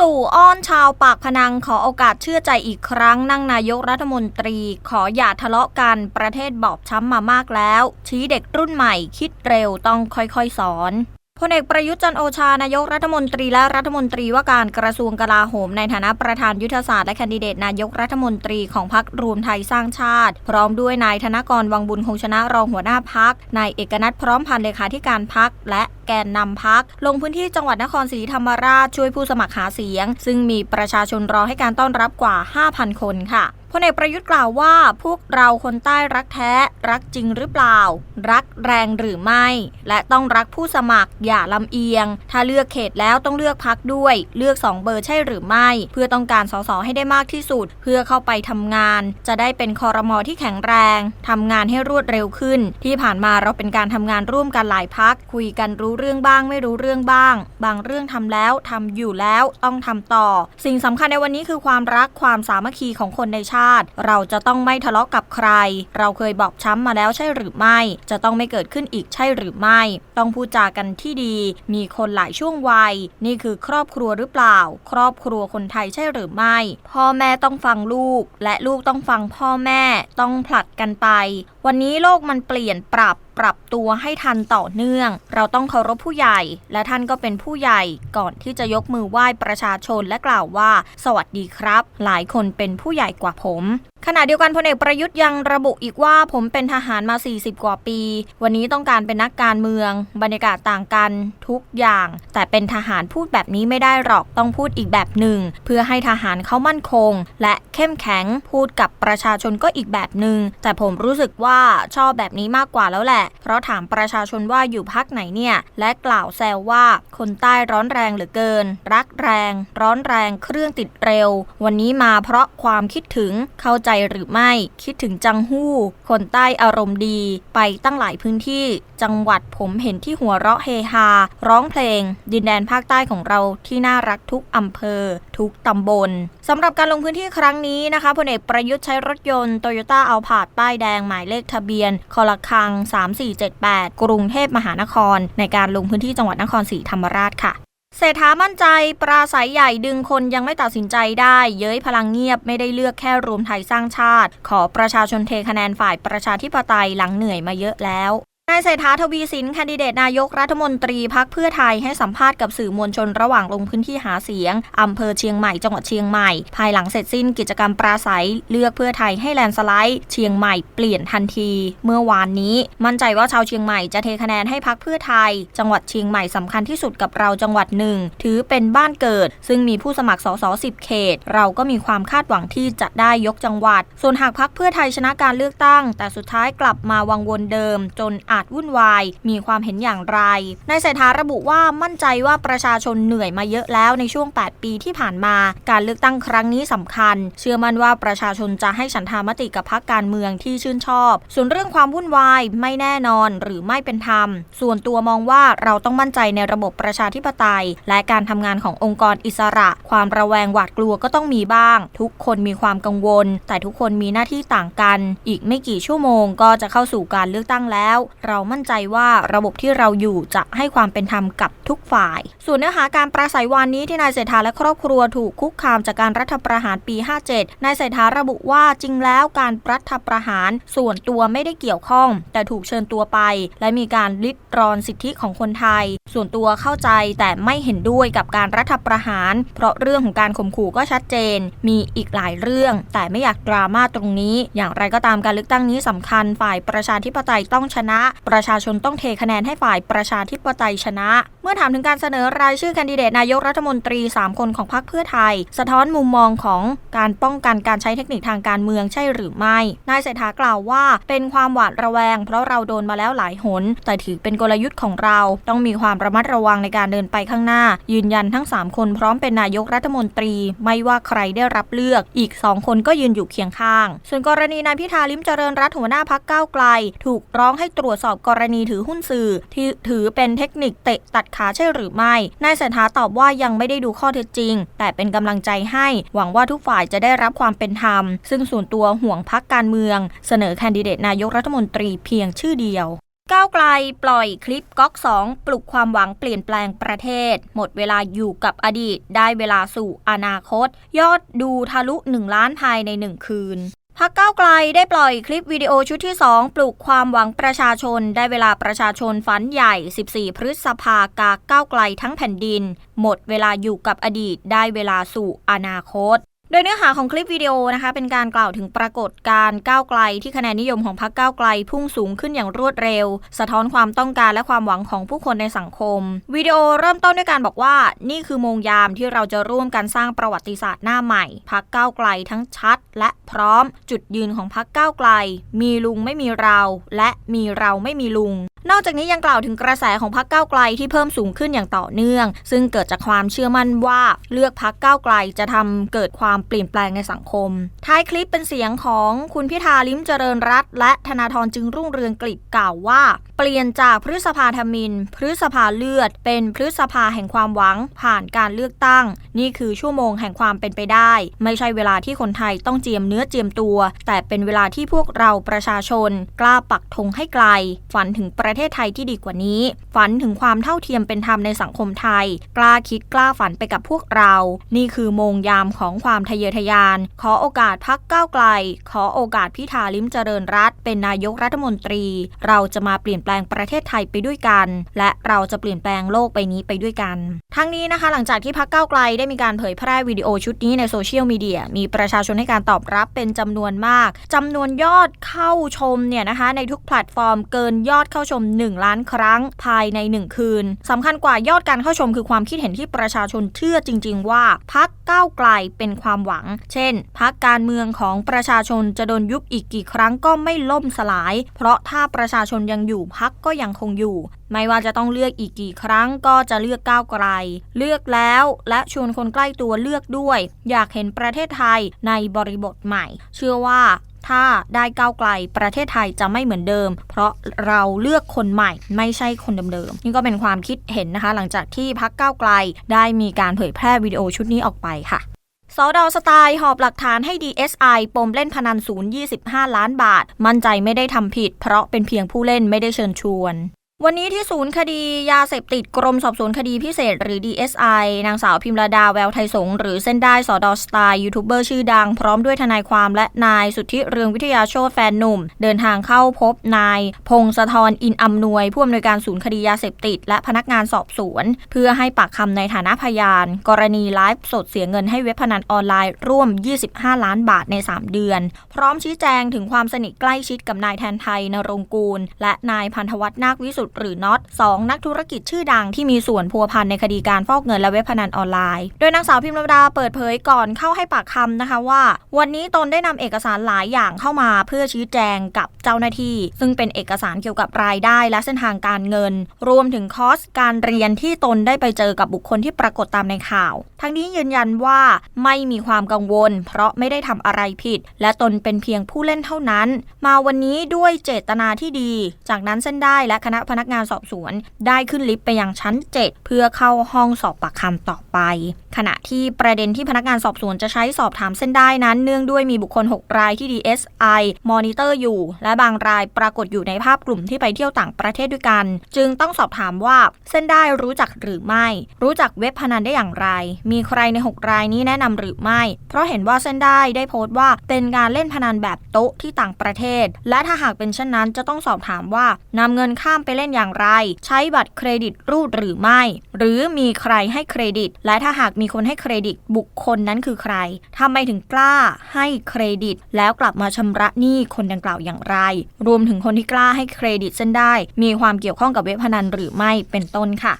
ตู่อ้อนชาวปากพนังขอโอกาสเชื่อใจอีกครั้ง นั่งนายกรัฐมนตรี ขออย่าทะเลาะกันประเทศบอบช้ำมามากแล้ว ชี้เด็กรุ่นใหม่คิดเร็วต้องค่อยๆสอน พลเอกประยุทธ์จันโอชานายกรัฐมนตรีและรัฐมนตรีว่าการกระทรวงกลาโหม ในฐานะประธานยุทธศาสตร์และแคนดิเดตนายกรัฐมนตรีของพรรครวมไทยสร้างชาติ พร้อมด้วยนายธนกรวังบุญคงชนะรองหัวหน้าพักนายเอกนัทพร้อมพันเลขาธิการพักและแกนนำพักลงพื้นที่จังหวัดนครศรีธรรมราชช่วยผู้สมัครหาเสียง ซึ่งมีประชาชนรอให้การต้อนรับกว่า 5,000 คนค่ะ ลเอกประยุทธ์กล่าวว่า พวกเราคนใต้รักแท้ รักจริงหรือเปล่า รักแรงหรือไม่ และต้องรักผู้สมัครอย่าลำเอียง ถ้าเลือกเขตแล้วต้องเลือกพักด้วย เลือก 2 เบอร์ใช่หรือไม่ เพื่อต้องการสสให้ได้มากที่สุด เพื่อเข้าไปทำงาน จะได้เป็นคอรมอที่แข็งแรงทำงานให้รวดเร็วขึ้น ที่ผ่านมาเราเป็นการทำงานร่วมกันหลายพักคุยกันรู้เรื่องบ้าง ไม่รู้เรื่องบ้าง บางเรื่องทำแล้วทำอยู่แล้วต้องทำต่อ สิ่งสำคัญในวันนี้คือความรักความสามัคคีของคนในชาติเราจะต้องไม่ทะเลาะกับใคร เราเคยบอกช้ำมาแล้วใช่หรือไม่ จะต้องไม่เกิดขึ้นอีกใช่หรือไม่ ต้องพูดจากันที่ดี มีคนหลายช่วงวัย นี่คือครอบครัวหรือเปล่า ครอบครัวคนไทยใช่หรือไม่ พ่อแม่ต้องฟังลูก และลูกต้องฟังพ่อแม่ ต้องผลัดกันไป วันนี้โลกมันเปลี่ยนปรับปรับตัวให้ทันต่อเนื่อง เราต้องเคารพผู้ใหญ่ และท่านก็เป็นผู้ใหญ่ก่อนที่จะยกมือไหว้ประชาชนและกล่าวว่า สวัสดีครับ หลายคนเป็นผู้ใหญ่กว่าผมขณะเดียวกันพลเอกประยุทธ์ยังระบุอีกว่าผมเป็นทหารมา 40 กว่าปี วันนี้ต้องการเป็นนักการเมือง บรรยากาศต่างกันทุกอย่าง แต่เป็นทหารพูดแบบนี้ไม่ได้หรอกต้องพูดอีกแบบหนึ่ง เพื่อให้ทหารเขามั่นคง และเข้มแข็งพูดกับประชาชนก็อีกแบบหนึ่งแต่ผมรู้สึกว่าชอบแบบนี้มากกว่าแล้วแหละ เพราะถามประชาชนว่าอยู่พักไหนเนี่ย และกล่าวแซวว่าคนใต้ร้อนแรงเหลือเกิน รักแรง ร้อนแรงเครื่องติดเร็ว วันนี้มาเพราะความคิดถึงเขาใจหรือไม่ คิดถึงจังหู้ คนใต้อารมณ์ดี ไปตั้งหลายพื้นที่ จังหวัดผมเห็นที่หัวเราะเฮฮา ร้องเพลง ดินแดนภาคใต้ของเราที่น่ารักทุกอำเภอ ทุกตำบลสำหรับการลงพื้นที่ครั้งนี้นะคะพลเอกประยุทธ์ใช้รถยนต์โตโยต้าเอาผาดป้ายแดงหมายเลขทะเบียนคอลคัง 3478 กรุงเทพมหานคร ในการลงพื้นที่จังหวัดนครศรีธรรมราชค่ะ เศรษฐามั่นใจปราศัยใหญ่ดึงคนยังไม่ตัดสินใจได้ เย้ยพลังเงียบไม่ได้เลือกแค่รวมไทยสร้างชาติ ขอประชาชนเทคะแนนฝ่ายประชาธิปไตยหลังเหนื่อยมาเยอะแล้ว นายเศรษฐาทวีสินแคนดิเดตนายกรัฐมนตรีพักเพื่อไทยให้สัมภาษณ์กับสื่อมวลชนระหว่างลงพื้นที่หาเสียง อำเภอเชียงใหม่จังหวัดเชียงใหม่ ภายหลังเสร็จสิ้นกิจกรรมปราศัย เลือกเพื่อไทยให้แลนสไลด์ เชียงใหม่เปลี่ยนทันที เมื่อวานนี้ มั่นใจว่าชาวเชียงใหม่จะเทคะแนนให้พักเพื่อไทย จังหวัดเชียงใหม่สำคัญที่สุดกับเราจังหวัดหนึ่ง ถือเป็นบ้านเกิด ซึ่งมีผู้สมัครสสสิบเขต เราก็มีความคาดหวังที่จะได้ยกจังหวัด ส่วนหากพักเพื่อไทยชนะการเลือกตั้ง แต่สุดท้ายกลับมาวังวนเดิมจนอาจวุ่นวาย มีความเห็นอย่างไร นายเศรษฐาระบุว่ามั่นใจว่าประชาชนเหนื่อยมาเยอะแล้วในช่วง 8 ปีที่ผ่านมา การเลือกตั้งครั้งนี้สำคัญ เชื่อมั่นว่าประชาชนจะให้ฉันทามติกับพรรคการเมืองที่ชื่นชอบ ส่วนเรื่องความวุ่นวายไม่แน่นอนหรือไม่เป็นธรรม ส่วนตัวมองว่าเราต้องมั่นใจในระบบประชาธิปไตย และการทำงานขององค์กรอิสระ ความระแวงหวาดกลัวก็ต้องมีบ้าง ทุกคนมีความกังวล แต่ทุกคนมีหน้าที่ต่างกัน อีกไม่กี่ชั่วโมงก็จะเข้าสู่การเลือกตั้งแล้วเรามั่นใจว่าระบบที่เราอยู่จะให้ความเป็นธรรมกับทุกฝ่าย ส่วนเนื้อหาการปราศัยวันนี้ที่นายเศรษฐาและครอบครัวถูกคุกคามจากการรัฐประหารปี 57 นายเศรษฐาระบุว่าจริงแล้วการรัฐประหารส่วนตัวไม่ได้เกี่ยวข้อง แต่ถูกเชิญตัวไป และมีการลิดรอนสิทธิของคนไทย ส่วนตัวเข้าใจแต่ไม่เห็นด้วยกับการรัฐประหาร เพราะเรื่องของการข่มขู่ก็ชัดเจน มีอีกหลายเรื่อง แต่ไม่อยากดราม่าตรงนี้ อย่างไรก็ตามการเลือกตั้งนี้สำคัญฝ่ายประชาธิปไตยต้องชนะประชาชนต้องเทคะแนนให้ฝ่ายประชาธิปไตยชนะ มื่อถามถึงการเสนอรายชื่อแคนดิเดตนายกรัฐมนตรี 3 คนของพรรคเพื่อไทย สะท้อนมุมมองของการป้องกันการใช้เทคนิคทางการเมืองใช่หรือไม่ นายเศรษฐากล่าวว่า เป็นความหวาดระแวง เพราะเราโดนมาแล้วหลายหน แต่ถือเป็นกลยุทธ์ของเรา ต้องมีความระมัดระวังในการเดินไปข้างหน้า ยืนยันทั้ง 3 คนพร้อมเป็นนายกรัฐมนตรี ไม่ว่าใครได้รับเลือก อีก 2 คนก็ยืนอยู่เคียงข้าง ส่วนกรณีนายพิธาลิมเจริญรัตน์หัวหน้าพักก้าวไกล ถูกร้องให้ตรวจสอบกรณีถือหุ้นสื่อที่ถือเป็นเทคนิคเตะตัดขาใช่หรือไม่ นายเศรษฐาตอบว่ายังไม่ได้ดูข้อเท็จจริง แต่เป็นกำลังใจให้ หวังว่าทุกฝ่ายจะได้รับความเป็นธรรม ซึ่งส่วนตัวห่วงพักการเมือง เสนอแคนดิเดตนายกรัฐมนตรีเพียงชื่อเดียวก้าวไกลปล่อยคลิปก๊อกสองปลุกความหวังเปลี่ยนแปลงประเทศ หมดเวลาอยู่กับอดีต ได้เวลาสู่อนาคต ยอดดูทะลุ 1 ล้านภายใน 1 คืน พักเก้าไกลได้ปล่อยคลิปวิดีโอชุดที่ 2 ปลุกความหวังประชาชน ได้เวลาประชาชนฝันใหญ่ 14 พฤษภากาก้าวไกลทั้งแผ่นดิน หมดเวลาอยู่กับอดีตได้เวลาสู่อนาคต โดยเนื้อหาของคลิปวิดีโอนะคะเป็นการกล่าวถึงปรากฏการณ์ก้าวไกลที่คะแนนนิยมของพรรคก้าวไกลพุ่งสูงขึ้นอย่างรวดเร็ว สะท้อนความต้องการและความหวังของผู้คนในสังคม วิดีโอเริ่มต้นด้วยการบอกว่า นี่คือโมงยามที่เราจะร่วมกันสร้างประวัติศาสตร์หน้าใหม่พรรคก้าวไกลทั้งชัด และพร้อม จุดยืนของพรรคก้าวไกล มีลุงไม่มีเรา และมีเราไม่มีลุง นอกจากนี้ยังกล่าวถึงกระแสของพรรคก้าไกลที่เพิ่มสูงขึ้นอย่างต่อเนื่อง ซึ่งเกิดจากความเชื่อมั่นว่าเลือกพรรคก้าวไกลจะทำเกิดความเปลี่ยนแปลงในสังคม ท้ายคลิปเป็นเสียงของคุณพิธาลิ้มเจริญรัตและธนาธรจึงรุ่งเรืองกลิบกล่าวว่า เปลี่ยนจากพฤษภาธมิน พฤษภาเลือด เป็นพฤษภาแห่งความหวัง ผ่านการเลือกตั้ง นี่คือชั่วโมงแห่งความเป็นไปได้ ไม่ใช่เวลาที่คนไทยต้องเจียมเนื้อเจียมตัว แต่เป็นเวลาที่พวกเราประชาชน กล้าปักธงให้ไกล ฝันถึงประเทศไทยที่ดีกว่านี้ ฝันถึงความเท่าเทียมเป็นธรรมในสังคมไทย กล้าคิดกล้าฝันไปกับพวกเรา นี่คือโมงยามของความทะเยอทะยาน ขอโอกาสพักก้าวไกล ขอโอกาสพิธาลิมเจริญรัตเป็นนายกรัฐมนตรี เราจะมาเปลี่ยนแปลงประเทศไทยไปด้วยกัน และเราจะเปลี่ยนแปลงโลกใบนี้ไปด้วยกัน ทั้งนี้นะคะ หลังจากที่พักก้าวไกลได้มีการเผยแพร่วิดีโอชุดนี้ในโซเชียลมีเดียมีประชาชนให้การตอบรับเป็นจำนวนมากจำนวนยอดเข้าชมเนี่ยนะคะในทุกแพลตฟอร์มเกินยอดเข้าชม1 ล้านครั้งภายใน 1 คืนสำคัญกว่ายอดการเข้าชมคือความคิดเห็นที่ประชาชนเชื่อจริง ๆ ว่าพักก้าวไกลเป็นความหวัง เช่นพักการเมืองของประชาชนจะโดนยุบอีกกี่ครั้งก็ไม่ล่มสลาย เพราะถ้าประชาชนยังอยู่พักก็ยังคงอยู่ไม่ว่าจะต้องเลือกอีกกี่ครั้งก็จะเลือกก้าวไกล เลือกแล้วและชวนคนใกล้ตัวเลือกด้วย อยากเห็นประเทศไทยในบริบทใหม่ เชื่อว่า ถ้าได้ก้าวไกลประเทศไทยจะไม่เหมือนเดิม เพราะเราเลือกคนใหม่ไม่ใช่คนเดิมๆนี่ก็เป็นความคิดเห็นนะคะ หลังจากที่พักก้าวไกลได้มีการเผยแพร่วิดีโอชุดนี้ออกไปค่ะสอดอสไตล์หอบหลักฐานให้ DSI ปมเล่นพนันศูนย์25 ล้านบาท มั่นใจไม่ได้ทำผิด เพราะเป็นเพียงผู้เล่นไม่ได้เชิญชวน วันนี้ที่ศูนย์คดียาเสพติดกรมสอบสวนคดีพิเศษหรือ DSI นางสาวพิมรดาแววไทยสงหรือเส้นได้สอดอสไตล์ยูทูบเบอร์ชื่อดัง พร้อมด้วยทนายความและนายสุทธิเรืองวิทยาโชตแฟนหนุ่ม เดินทางเข้าพบนาย พงศธรอินอำนวย ผู้อำนวยการศูนย์คดียาเสพติด และพนักงานสอบสวน เพื่อให้ปากคำในฐานะพยาน กรณีไลฟ์สดเสียเงินให้เว็บพนันออนไลน์ร่วม 25 ล้านบาทใน 3 เดือน พร้อมชี้แจงถึงความสนิทใกล้ชิดกับนายแทนไทยนรงกูล และนายพันธวัฒน์นาควิสุทธ์หรือน็อต 2 นักธุรกิจชื่อดังที่มีส่วนพัวพันในคดีการฟอกเงินและเว็บพนันออนไลน์ โดยนางสาวพิมพ์รดาเปิดเผยก่อนเข้าให้ปากคำนะคะว่า วันนี้ตนได้นำเอกสารหลายอย่างเข้ามาเพื่อชี้แจงกับเจ้าหน้าที่ ซึ่งเป็นเอกสารเกี่ยวกับรายได้และเส้นทางการเงิน รวมถึงคอร์สการเรียนที่ตนได้ไปเจอกับบุคคลที่ปรากฏตามในข่าว ทั้งนี้ยืนยันว่าไม่มีความกังวล เพราะไม่ได้ทำอะไรผิด และตนเป็นเพียงผู้เล่นเท่านั้น มาวันนี้ด้วยเจตนาที่ดี จากนั้นเส้นได้และคณะพนักงานสอบสวน ได้ขึ้นลิฟต์ไปยังชั้น 7 เพื่อเข้าห้องสอบปากคำต่อไป ขณะที่ประเด็นที่พนักงานสอบสวนจะใช้สอบถามเส้นได้นั้น เนื่องด้วยมีบุคคล 6 รายที่ DSI มอนิเตอร์อยู่ และบางรายปรากฏอยู่ในภาพกลุ่มที่ไปเที่ยวต่างประเทศด้วยกัน จึงต้องสอบถามว่าเส้นได้รู้จักหรือไม่ รู้จักเว็บพนันได้อย่างไร มีใครใน 6 รายนี้แนะนำหรือไม่ เพราะเห็นว่าเส้นได้ได้โพสต์ว่าเป็นการเล่นพนันแบบโต๊ะที่ต่างประเทศ และถ้าหากเป็นเช่นนั้นจะต้องสอบถามว่านำเงินข้ามไปเล่นอย่างไร ใช้บัตรเครดิตรูดหรือไม่ หรือมีใครให้เครดิต และถ้าหากมีคนให้เครดิตบุคคลนั้นคือใครทำไมถึงกล้าให้เครดิต แล้วกลับมาชำระหนี้คนดังกล่าวอย่างไร รวมถึงคนที่กล้าให้เครดิตเส้นได้ มีความเกี่ยวข้องกับเว็บพนันหรือไม่เป็นต้นค่ะ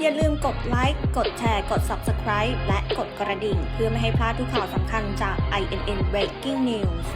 อย่าลืมกดไลค์กดแชร์ กด Subscribe และกดกระดิ่ง เพื่อไม่ให้พลาดทุกข่าวสำคัญจาก INN Breaking News